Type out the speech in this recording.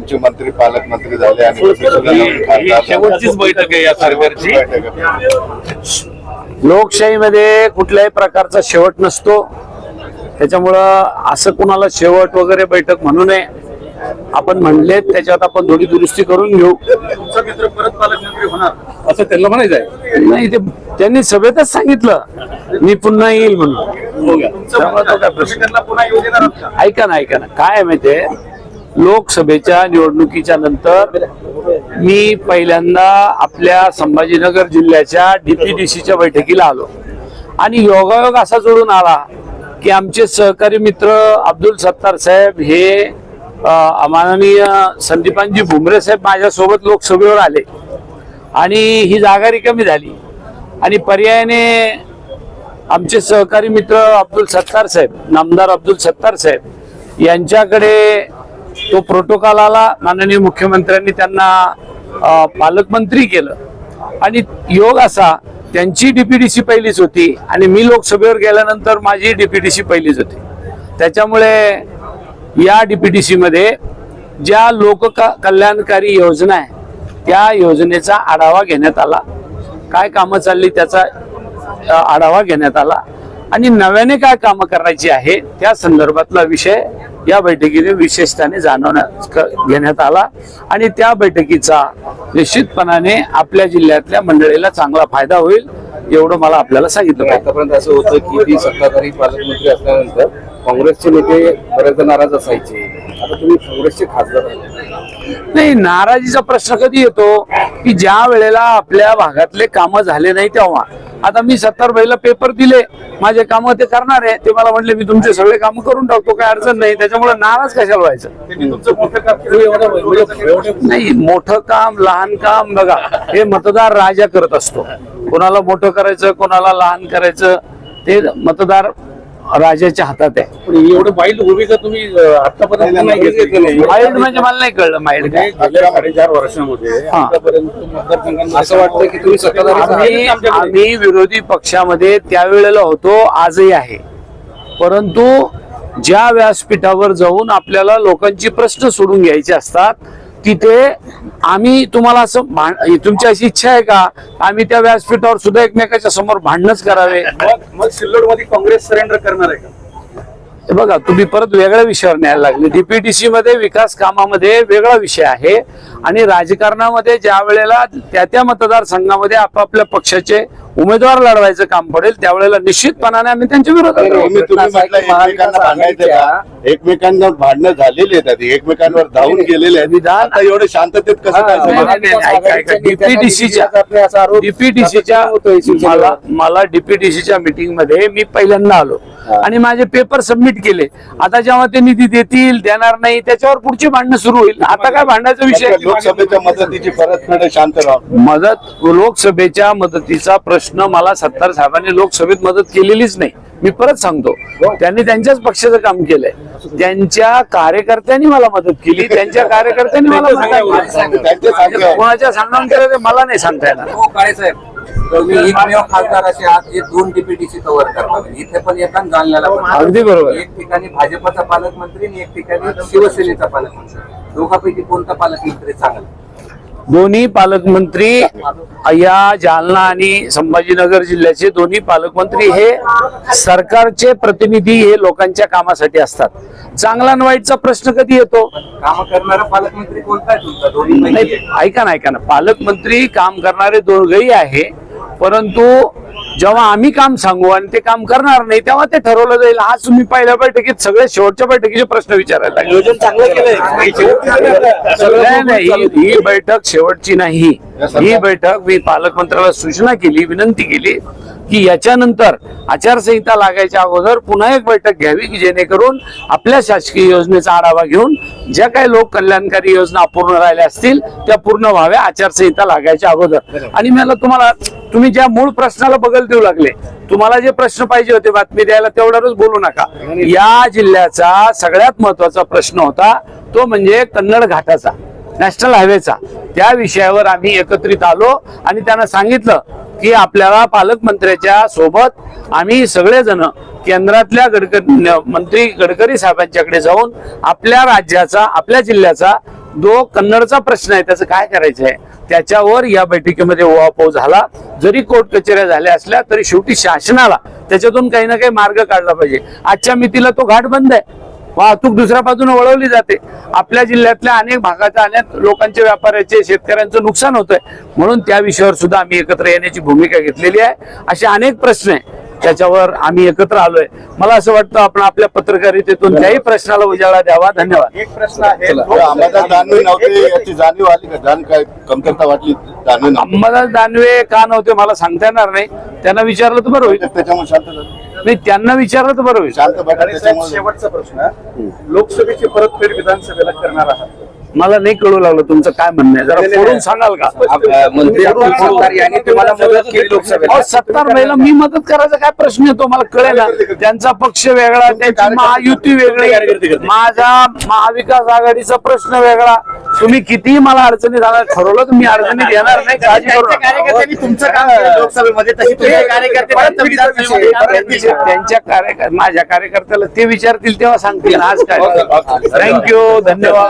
तुमचे मंत्री पालकमंत्री झाले आणि ही. शेवटचीच बैठक आहे या सरकारची. लोकशाहीमध्ये कुठल्याही प्रकारचा शेवट नसतो. त्याच्यामुळं असं कुणाला शेवट वगैरे बैठक म्हणू नये. आपण म्हणले त्याच्यात आपण थोडी दुरुस्ती करून घेऊ. तुमचा मित्र परत पालकमंत्री होणार. असं त्यांना म्हणायचं आहे. नाही ते त्यांनी सभेतच सांगितलं. मी पुन्हा येईल म्हणून. हो? ऐका ना ऐका ना. काय आहे माहितीये? लोकसभेच्या निवडणुकीच्या नंतर मी पहिल्यांदा आपल्या संभाजीनगर जिल्ह्याच्या डीपीडीसीच्या बैठकीला आलो. आणि योगायोग असा जोडून आला की आमचे सहकारी मित्र अब्दुल सत्तार साहेब हे माननीय संदीपानजी भुमरे साहेब माझ्यासोबत लोकसभेवर आले. आणि ही जागा रिकामी झाली. आणि पर्यायाने आमचे सहकारी मित्र अब्दुल सत्तार साहेब नामदार अब्दुल सत्तार साहेब यांच्याकडे तो प्रोटोकॉल आला माननीय मुख्यमंत्र्यांनी त्यांना पालकमंत्री केलं. आणि योग असा त्यांची डीपीडीसी पहिलीच होती आणि मी लोकसभेवर गेल्यानंतर माझी डीपीडीसी पहिलीच होती. त्याच्यामुळे या डीपीडीसीमध्ये ज्या लोक कल्याणकारी योजना आहे त्या योजनेचा आढावा घेण्यात आला. काय कामं चालली त्याचा आढावा घेण्यात आला. आणि नव्याने काय कामं करायची आहे त्या संदर्भातला विषय या बैठकीने विशेषताने जाणवण्यात घेण्यात आला आणि त्या बैठकीचा निश्चितपणाने आपल्या जिल्ह्यातल्या मंडळीला चांगला फायदा होईल एवढं मला आपल्याला सांगितलं आतापर्यंत असं होतं की सत्ताधारी पालकमंत्री असल्यानंतर काँग्रेसचे नेते बरेच नाराज असायचे. आता तुम्ही काँग्रेसचे खासदार आहात. नाही नाराजीचा प्रश्न कधी येतो की ज्या वेळेला आपल्या भागातले कामं झाले नाही तेव्हा. आता मी सत्तर बैला पेपर दिले माझे कामं ते करणार आहे. ते मला म्हटले मी तुमचे सगळे कामं करून टाकतो काय अडचण नाही. त्याच्यामुळे नाराज कशाला व्हायचं? एवढं नाही मोठं काम लहान काम बघा. हे मतदार राजा करत असतो. कोणाला मोठं करायचं कोणाला लहान करायचं ते मतदार राजाच्या हातात आहे. पण एवढं वाईट भूमिका तुम्ही आतापर्यंत नाही घेतली नाही. माइल्ड म्हणजे मला नाही कळलं माइल्ड काय. गेल्या साडेचार वर्षामध्ये हा. आतापर्यंत असं वाटतं की तुम्ही. आम्ही विरोधी पक्षामध्ये त्यावेळेला होतो आजही आहे. परंतु ज्या व्यासपीठावर जाऊन आपल्याला लोकांची प्रश्न सोडून घ्यायचे असतात तिथे आम्ही तुम्हाला असं भांड तुमची अशी इच्छा आहे का? आम्ही त्या व्यासपीठावर सुद्धा एकमेकाच्या समोर भांडणच करावे. मग मग सिल्लोडमध्ये काँग्रेस सरेंडर करणार आहे का? हे बघा तुम्ही परत वेगळ्या विषयावर न्यायला लागले. डीपीटीसी मध्ये विकास कामामध्ये वेगळा विषय आहे. आणि राजकारणामध्ये ज्या वेळेला त्या त्या मतदारसंघामध्ये आपापल्या पक्षाचे उमेदवार लढवायचं काम पडेल त्यावेळेला निश्चितपणाने आम्ही त्यांच्या विरोधात एकमेकांना भांडणं झालेली आहेत आधी एकमेकांवर धावून गेलेले आहेत विधान- आता एवढे शांततेत कसं काय झालं? डीपीटीसीच्या. मला मला डीपीटीसीच्या मीटिंगमध्ये मी पहिल्यांदा आलो आणि माझे पेपर सबमिट केले आता जेव्हा ते निधी देतील देणार नाही त्याच्यावर पुढची भांडणं सुरू होईल आता काय भांडण्याचा विषय लोकसभेच्या मदतीची परतफेड आहे, शांत राहा मदत लोकसभेच्या मदतीचा प्रश्न मला सत्तार साहेबांनी लोकसभेत मदत केलेलीच नाही मी परत सांगतो त्यांनी त्यांच्याच पक्षाचं काम केलंय त्यांच्या कार्यकर्त्यांनी मला मदत केली त्यांच्या कार्यकर्त्यांनी मला. कोणाच्या सांगून केलं ते मला नाही सांगता येणार. हो एकमेव खासदार असे आहात जे दोन डीपीटीसी कव्हर करतात. इथे पण येतात जालन्याला अगदी बरोबर. एक ठिकाणी भाजपचा पालकमंत्री आणि एक ठिकाणी शिवसेनेचा पालकमंत्री. दोघांपैकी कोणता पालकमंत्री चांगला? दोन्ही पालकमंत्री या जालना आणि संभाजीनगर जिल्ह्याचे दोन्ही पालकमंत्री हे सरकारचे प्रतिनिधी हे लोकांच्या कामासाठी असतात. चांगला आणि वाईटचा प्रश्न कधी येतो? काम करणारा पालकमंत्री कोणता ऐका ना ऐका ना. पालकमंत्री काम करणारे दोघही आहे. परंतु जेव्हा आम्ही काम सांगू आणि ते काम करणार नाही तेव्हा ते ठरवलं जाईल. आज तुम्ही पहिल्या बैठकीत सगळे शेवटच्या बैठकीचे प्रश्न विचारायला. नियोजन चांगलं केलंय. नाही, नाही, ही ही बैठक शेवटची नाही. ही बैठक मी पालकमंत्र्याला सूचना केली विनंती केली. की याच्यानंतर आचारसंहिता लागायच्या अगोदर पुन्हा एक बैठक घ्यावी की जेणेकरून आपल्या शासकीय योजनेचा आढावा घेऊन ज्या काही लोक कल्याणकारी योजना अपूर्ण राहिल्या असतील त्या पूर्ण व्हाव्या आचारसंहिता लागायच्या अगोदर. आणि मला तुम्हाला तुम्ही ज्या मूळ प्रश्नाला बगल देऊ लागले तुम्हाला जे प्रश्न पाहिजे होते बातमी द्यायला तेवढ्यावरच बोलू नका. या जिल्ह्याचा सगळ्यात महत्त्वाचा प्रश्न होता तो म्हणजे कन्नड घाटाचा नॅशनल हायवेचा. त्या विषयावर आम्ही एकत्रित आलो आणि त्यांना सांगितलं की आपल्याला पालकमंत्र्याच्या सोबत आम्ही सगळेजण केंद्रातल्या गडकरी मंत्री गडकरी साहेबांच्याकडे जाऊन आपल्या राज्याचा आपल्या जिल्ह्याचा जो कन्नडचा प्रश्न आहे त्याचं काय करायचं आहे त्याच्यावर या बैठकीमध्ये उहापोह झाला. जरी कोर्ट कचेऱ्या झाल्या असल्या तरी शेवटी शासनाला त्याच्यातून काही ना काही मार्ग काढला पाहिजे. आजच्या मितीला तो घाट बंद आहे. वाहतूक दुसऱ्या बाजूने वळवली जाते. आपल्या जिल्ह्यातल्या अनेक भागाच्या अनेक लोकांचे व्यापाऱ्याचे शेतकऱ्यांचं नुकसान होतंय. म्हणून त्या विषयावर सुद्धा आम्ही एकत्र येण्याची भूमिका घेतलेली आहे. असे अनेक प्रश्न आहे त्याच्यावर आम्ही एकत्र आलोय. मला असं वाटतं आपण आपल्या पत्रकारितेतून त्याही प्रश्नाला उजाळा द्यावा. धन्यवाद. एक प्रश्न आहे. चला. जो आम्हाला दानवे नव्हते याची जाणीव आली का? जाण काय? कमतरता वाटली? दानवे नव्हते. अंबादास दानवे का नव्हते मला सांगता येणार नाही. त्यांना विचारलं तर बरं होईल. त्याच्यामुळे शांत झालं. नाही त्यांना विचारलं तर बरं होईल. शेवटचा प्रश्न लोकसभेची परतफेड विधानसभेला करणार आहात. मला नाही कळू लागलं तुमचं काय म्हणणं आहे. जरा फोडून सांगाल का? मंत्री अब्दुल सत्तार यांनी तुम्हाला मदत केली लोकसभेला. अहो, सत्तार महिला मी मदत करायचा काय प्रश्न येतो मला कळेल त्यांचा पक्ष वेगळा त्यांची महायुती वेगळी. माझा महाविकास आघाडीचा प्रश्न वेगळा. तुम्ही कितीही मला अडचणीत आणा ठरवलं तर मी अडचणीत येणार नाही काळजी करू नका. कार्यकर्त्यांनी तुमचं काम केलं लोकसभेमध्ये तशी तुमचे कार्यकर्ते त्यांच्या कार्यकर माझ्या कार्यकर्त्याला ते विचारतील तेव्हा सांगतील. आज काय? थँक्यू धन्यवाद.